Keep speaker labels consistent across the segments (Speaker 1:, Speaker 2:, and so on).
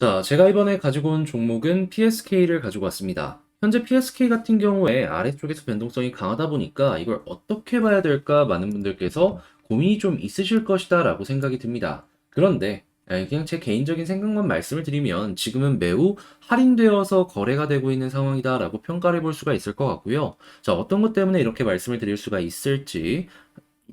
Speaker 1: 자, 제가 이번에 가지고 온 종목은 PSK를 가지고 왔습니다. 현재 PSK 같은 경우에 아래쪽에서 변동성이 강하다 보니까 이걸 어떻게 봐야 될까 많은 분들께서 고민이 좀 있으실 것이다 라고 생각이 듭니다. 그런데 에, 그냥 제 개인적인 생각만 말씀을 드리면 지금은 매우 할인되어서 거래가 되고 있는 상황이다 라고 평가를 볼 수가 있을 것 같고요. 자, 어떤 것 때문에 이렇게 말씀을 드릴 수가 있을지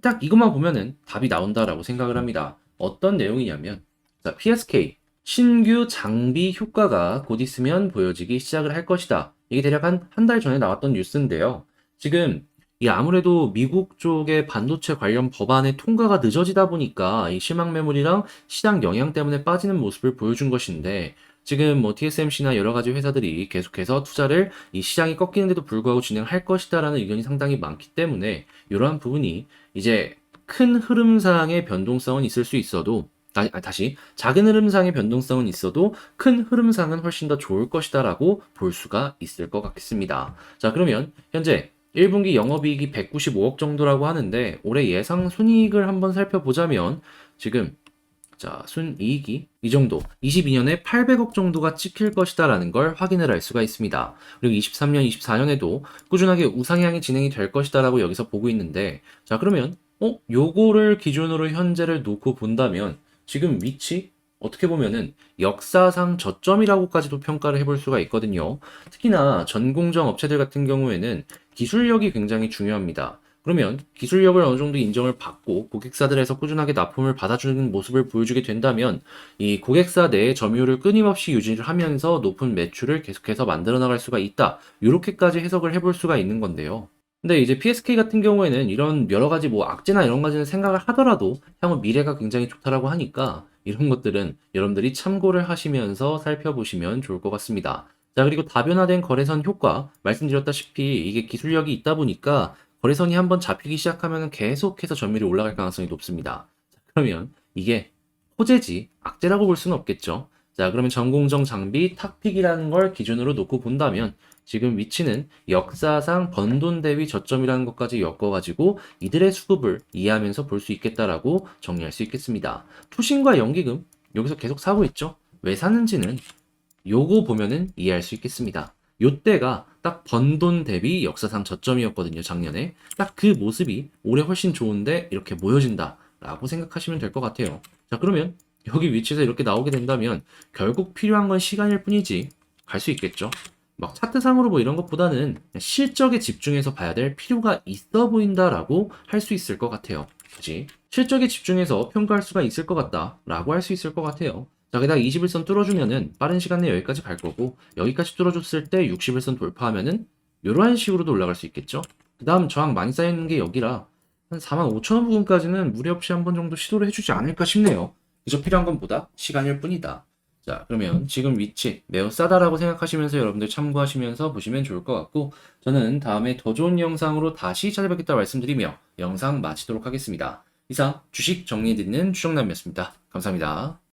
Speaker 1: 딱 이것만 보면은 답이 나온다라고 생각을 합니다. 어떤 내용이냐면 자, PSK 신규 장비 효과가 곧 있으면 보여지기 시작을 할 것이다. 이게 대략 한 한 달 전에 나왔던 뉴스인데요. 지금 이 아무래도 미국 쪽의 반도체 관련 법안의 통과가 늦어지다 보니까 이 실망 매물이랑 시장 영향 때문에 빠지는 모습을 보여준 것인데 지금 뭐 TSMC나 여러 가지 회사들이 계속해서 투자를 이 시장이 꺾이는데도 불구하고 진행할 것이다라는 의견이 상당히 많기 때문에 이러한 부분이 이제 큰 흐름상의 변동성은 있을 수 있어도 다 시 작은 흐름상의 변동성은 있어도 큰 흐름상은 훨씬 더 좋을 것이다라고 볼 수가 있을 것 같습니다. 자, 그러면 현재 1분기 영업이익이 195억 정도라고 하는데 올해 예상 순이익을 한번 살펴보자면 지금 자, 순이익이 이 정도 22년에 800억 정도가 찍힐 것이다라는 걸 확인을 할 수가 있습니다. 그리고 23년, 24년에도 꾸준하게 우상향이 진행이 될 것이다라고 여기서 보고 있는데 자, 그러면 어, 요거를 기준으로 현재를 놓고 본다면 지금 위치 어떻게 보면은 역사상 저점이라고까지도 평가를 해볼 수가 있거든요. 특히나 전공정 업체들 같은 경우에는 기술력이 굉장히 중요합니다. 그러면 기술력을 어느 정도 인정을 받고 고객사들에서 꾸준하게 납품을 받아주는 모습을 보여주게 된다면 이 고객사 내의 점유율을 끊임없이 유지를 하면서 높은 매출을 계속해서 만들어 나갈 수가 있다. 이렇게까지 해석을 해볼 수가 있는 건데요. 근데 이제 PSK 같은 경우에는 이런 여러 가지 뭐 악재나 이런 가지는 생각을 하더라도 향후 미래가 굉장히 좋다라고 하니까 이런 것들은 여러분들이 참고를 하시면서 살펴보시면 좋을 것 같습니다. 자, 그리고 다변화된 거래선 효과 말씀드렸다시피 이게 기술력이 있다 보니까 거래선이 한번 잡히기 시작하면 계속해서 점유율이 올라갈 가능성이 높습니다. 자, 그러면 이게 호재지 악재라고 볼 수는 없겠죠. 자, 그러면 전공정 장비 탁픽이라는 걸 기준으로 놓고 본다면 지금 위치는 역사상 번돈 대비 저점이라는 것까지 엮어가지고 이들의 수급을 이해하면서 볼 수 있겠다라고 정리할 수 있겠습니다. 투신과 연기금 여기서 계속 사고 있죠. 왜 사는지는 요거 보면은 이해할 수 있겠습니다. 요때가 딱 번돈 대비 역사상 저점이었거든요, 작년에. 딱 그 모습이 올해 훨씬 좋은데 이렇게 모여진다. 라고 생각하시면 될 것 같아요. 자, 그러면 여기 위치에서 이렇게 나오게 된다면 결국 필요한 건 시간일 뿐이지 갈 수 있겠죠. 막 차트상으로 뭐 이런 것보다는 실적에 집중해서 봐야 될 필요가 있어 보인다라고 할 수 있을 것 같아요. 그지? 실적에 집중해서 평가할 수가 있을 것 같다라고 할 수 있을 것 같아요. 자, 게다가 21선 뚫어주면은 빠른 시간 내에 여기까지 갈 거고 여기까지 뚫어줬을 때 61선 돌파하면은 이러한 식으로도 올라갈 수 있겠죠. 그 다음 저항 많이 쌓여있는 게 여기라 한 4만 5천 원 부분까지는 무리 없이 한 번 정도 시도를 해주지 않을까 싶네요. 그저 필요한 건 보다 시간일 뿐이다. 자, 그러면 지금 위치 매우 싸다라고 생각하시면서 여러분들 참고하시면서 보시면 좋을 것 같고 저는 다음에 더 좋은 영상으로 다시 찾아뵙겠다 말씀드리며 영상 마치도록 하겠습니다. 이상 주식 정리해드리는 추정남이었습니다. 감사합니다.